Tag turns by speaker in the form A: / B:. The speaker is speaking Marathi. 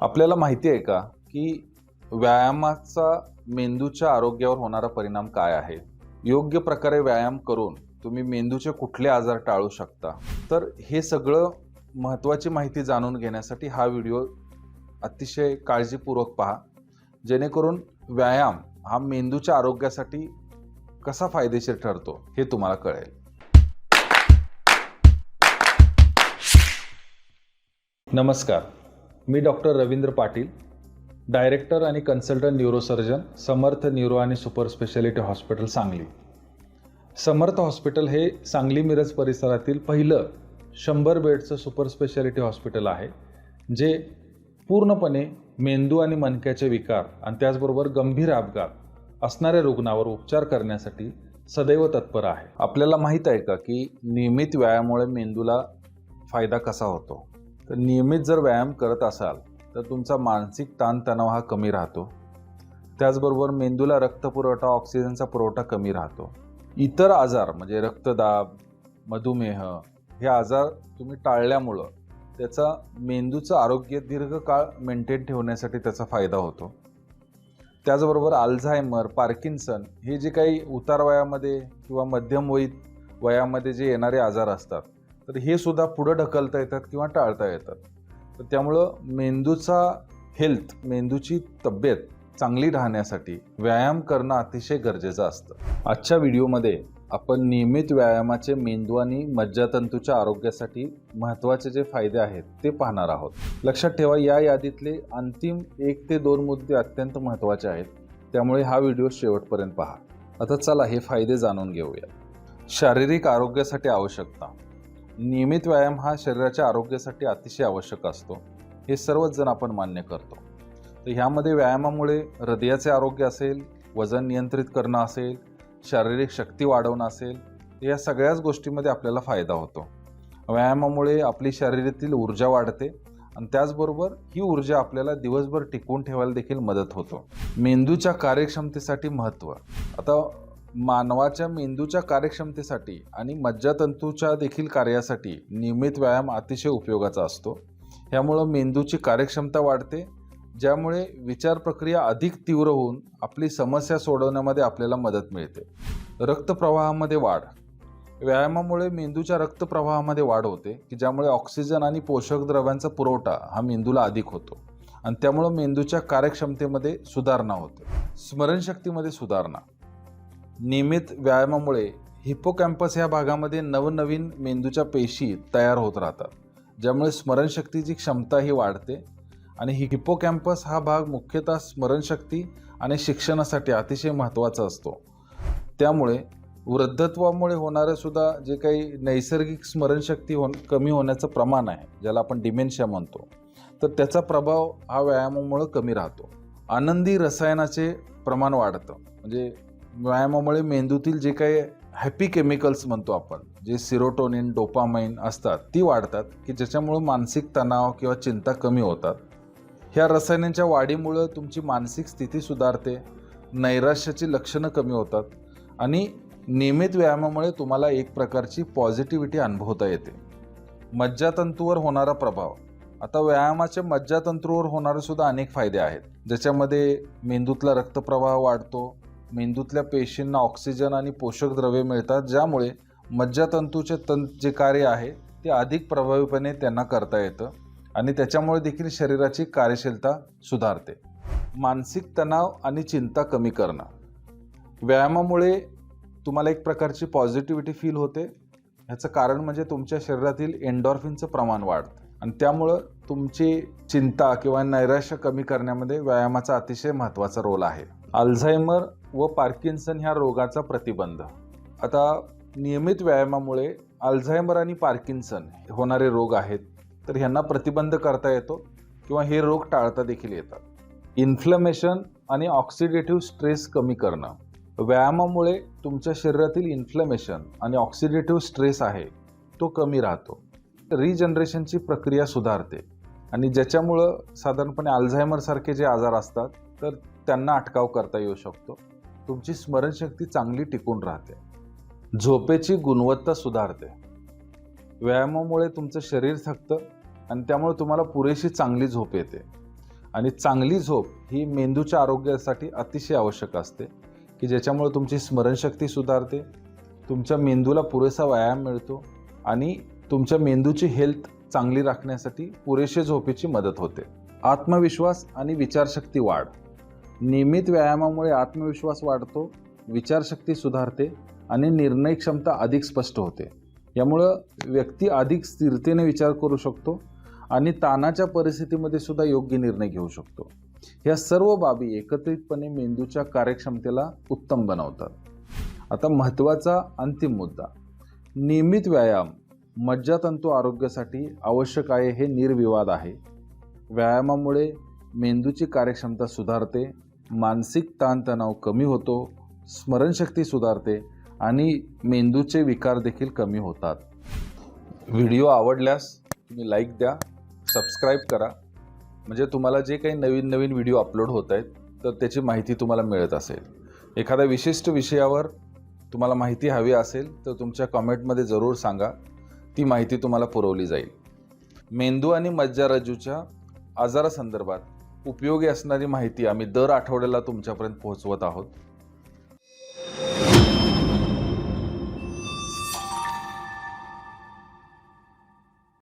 A: आपल्याला माहिती आहे का की व्यायामाचा मेंदूच्या आरोग्यावर होणारा परिणाम काय आहे? योग्य प्रकारे व्यायाम करून तुम्ही मेंदूचे कुठले आजार टाळू शकता? तर हे सगळं महत्त्वाची माहिती जाणून घेण्यासाठी हा व्हिडिओ अतिशय काळजीपूर्वक पहा. जेणेकरून व्यायाम हा मेंदूच्या आरोग्यासाठी कसा फायदेशीर ठरतो हे तुम्हाला कळेल. नमस्कार. मी डॉक्टर रवींद्र पाटील डायरेक्टर आणि कन्सल्टंट न्यूरोसर्जन समर्थ न्यूरो आणि super speciality hospital Sangli. Samarth hospital हे सांगली मिरज परिसरातील पहिलं शंभर बेडचं सुपर स्पेशालिटी हॉस्पिटल आहे जे पूर्णपणे मेंदू आणि मणक्याचे विकार आणि त्याचबरोबर गंभीर अपघात असणाऱ्या रुग्णावर उपचार करण्यासाठी सदैव तत्पर आहे. आपल्याला माहीत आहे का की नियमित व्यायामामुळे मेंदूला फायदा कसा होतो? तर नियमित जर व्यायाम करत असाल तर तुमचा मानसिक ताणतणाव हा कमी राहतो. त्याचबरोबर मेंदूला रक्तपुरवठा ऑक्सिजनचा पुरवठा कमी राहतो. इतर आजार म्हणजे रक्तदाब मधुमेह हे आजार तुम्ही टाळल्यामुळं त्याचा मेंदूचं आरोग्य दीर्घकाळ मेंटेन ठेवण्यासाठी त्याचा फायदा होतो. त्याचबरोबर आल्झायमर पार्किन्सन हे जे काही उतार वयामध्ये किंवा मध्यम वयीत वयामध्ये जे येणारे आजार असतात तर हे सुद्धा पुढं ढकलता येतात किंवा टाळता येतात. तर त्यामुळं मेंदूचा हेल्थ मेंदूची तब्येत चांगली राहण्यासाठी व्यायाम करणं अतिशय गरजेचं असतं. आजच्या व्हिडिओमध्ये आपण नियमित व्यायामाचे मेंदू आणि मज्जातंतूच्या आरोग्यासाठी महत्त्वाचे जे फायदे आहेत ते पाहणार आहोत. लक्षात ठेवा या यादीतले अंतिम एक ते दोन मुद्दे अत्यंत महत्त्वाचे आहेत. त्यामुळे हा व्हिडिओ शेवटपर्यंत पहा. आता चला हे फायदे जाणून घेऊया. शारीरिक आरोग्यासाठी आवश्यकता. नियमित व्यायाम हा शरीराच्या आरोग्यासाठी अतिशय आवश्यक असतो. हे सर्वच जण आपण मान्य करतो. तर ह्यामध्ये व्यायामामुळे हृदयाचे आरोग्य असेल वजन नियंत्रित करणं असेल शारीरिक शक्ती वाढवणं असेल या सगळ्याच गोष्टीमध्ये आपल्याला फायदा होतो. व्यायामामुळे आपली शरीरातील ऊर्जा वाढते आणि त्याचबरोबर ही ऊर्जा आपल्याला दिवसभर टिकवून ठेवायला देखील मदत होतो. मेंदूच्या कार्यक्षमतेसाठी महत्त्व. आता मानवाच्या मेंदूच्या कार्यक्षमतेसाठी आणि मज्जातंतूच्या देखील कार्यासाठी नियमित व्यायाम अतिशय उपयोगाचा असतो. ह्यामुळं मेंदूची कार्यक्षमता वाढते ज्यामुळे विचार प्रक्रिया अधिक तीव्र होऊन आपली समस्या सोडवण्यामध्ये आपल्याला मदत मिळते. रक्तप्रवाहामध्ये वाढ. व्यायामामुळे मेंदूच्या रक्तप्रवाहामध्ये वाढ होते की ज्यामुळे ऑक्सिजन आणि पोषक द्रव्यांचा पुरवठा हा मेंदूला अधिक होतो आणि त्यामुळं मेंदूच्या कार्यक्षमतेमध्ये सुधारणा होते. स्मरणशक्तीमध्ये सुधारणा. नियमित व्यायामामुळे हिप्पोकॅम्पस ह्या भागामध्ये नवनवीन मेंदूच्या पेशी तयार होत राहतात ज्यामुळे स्मरणशक्तीची क्षमता ही वाढते. आणि ही हिप्पोकॅम्पस हा भाग मुख्यतः स्मरणशक्ती आणि शिक्षणासाठी अतिशय महत्त्वाचा असतो. त्यामुळे वृद्धत्वामुळे होणारं सुद्धा जे काही नैसर्गिक स्मरणशक्ती हो कमी होण्याचं प्रमाण आहे ज्याला आपण डिमेन्शिया म्हणतो तर त्याचा प्रभाव हा व्यायामामुळं कमी राहतो. आनंदी रसायनाचे प्रमाण वाढतं. म्हणजे व्यायामामुळे मेंदूतील जे काही हॅपी केमिकल्स म्हणतो आपण जे सिरोटोनिन डोपामाइन असतात ती वाढतात की ज्याच्यामुळं मानसिक तणाव किंवा चिंता कमी होतात. ह्या रसायनांच्या वाढीमुळं तुमची मानसिक स्थिती सुधारते नैराश्याची लक्षणं कमी होतात आणि नियमित व्यायामामुळे तुम्हाला एक प्रकारची पॉझिटिव्हिटी अनुभवता येते. मज्जातंतूवर होणारा प्रभाव. आता व्यायामाच्या मज्जातंतूवर होणारे सुद्धा अनेक फायदे आहेत. ज्याच्यामध्ये मेंदूतला रक्तप्रवाह वाढतो मेंदूतल्या पेशींना ऑक्सिजन आणि पोषक द्रव्ये मिळतात ज्यामुळे मज्जातंतूचे तं जे कार्य आहे ते अधिक प्रभावीपणे त्यांना करता येतं आणि त्याच्यामुळे देखील शरीराची कार्यशीलता सुधारते. मानसिक तणाव आणि चिंता कमी करणं. व्यायामामुळे तुम्हाला एक प्रकारची पॉझिटिव्हिटी फील होते. ह्याचं कारण म्हणजे तुमच्या शरीरातील एन्डॉर्फिनचं प्रमाण वाढतं. आणि त्यामुळं तुमची चिंता किंवा नैराश्य कमी करण्यामध्ये व्यायामाचा अतिशय महत्त्वाचा रोल आहे. अल्झायमर व पार्किन्सन ह्या रोगाचा प्रतिबंध. आता नियमित व्यायामामुळे अल्झायमर आणि पार्किन्सन होणारे रोग आहेत तर ह्यांना प्रतिबंध करता येतो किंवा हे रोग टाळता देखील येतात. इन्फ्लमेशन आणि ऑक्सिडेटिव्ह स्ट्रेस कमी करणं. व्यायामामुळे तुमच्या शरीरातील इन्फ्लमेशन आणि ऑक्सिडेटिव्ह स्ट्रेस आहे तो कमी राहतो. रिजनरेशनची प्रक्रिया सुधारते आणि ज्याच्यामुळं साधारणपणे अल्झायमरसारखे जे आजार असतात तर त्यांना अटकाव करता येऊ शकतो. तुमची स्मरणशक्ती चांगली टिकून राहते. झोपेची गुणवत्ता सुधारते. व्यायामामुळे तुमचं शरीर थकतं आणि त्यामुळे तुम्हाला पुरेशी चांगली झोप येते. आणि चांगली झोप ही मेंदूच्या आरोग्यासाठी अतिशय आवश्यक असते की ज्याच्यामुळे तुमची स्मरणशक्ती सुधारते तुमच्या मेंदूला पुरेसा व्यायाम मिळतो आणि तुमच्या मेंदूची हेल्थ चांगली राखण्यासाठी पुरेशी झोपेची मदत होते. आत्मविश्वास आणि विचारशक्ती वाढ. नियमित व्यायामामुळे आत्मविश्वास वाढतो विचारशक्ती सुधारते आणि निर्णय क्षमता अधिक स्पष्ट होते. यामुळं व्यक्ती अधिक स्थिरतेने विचार करू शकतो आणि ताणाच्या परिस्थितीमध्ये सुद्धा योग्य निर्णय घेऊ शकतो. ह्या सर्व बाबी एकत्रितपणे मेंदूच्या कार्यक्षमतेला उत्तम बनवतात. आता महत्त्वाचा अंतिम मुद्दा. नियमित व्यायाम मज्जातंतू आरोग्यासाठी आवश्यक आहे हे निर्विवाद आहे. व्यायामामुळे मेंदूची कार्यक्षमता सुधारते मानसिक ताणतणाव कमी होतो स्मरणशक्ती सुधारते आणि मेंदूचे विकार देखील कमी होतात. व्हिडिओ आवडल्यास तुम्ही लाईक द्या सबस्क्राईब करा. म्हणजे तुम्हाला जे काही नवीन नवीन व्हिडिओ अपलोड होत आहेत तर त्याची माहिती तुम्हाला मिळत असेल. एखाद्या विशिष्ट विषयावर तुम्हाला माहिती हवी असेल तर तुमच्या कमेंटमध्ये जरूर सांगा. ती माहिती तुम्हाला पुरवली जाईल. मेंदू आणि मज्जारज्जूच्या आजारासंदर्भात उपयोगी असणारी माहिती आम्ही दर आठवड्याला तुमच्यापर्यंत पोहोचवत आहोत.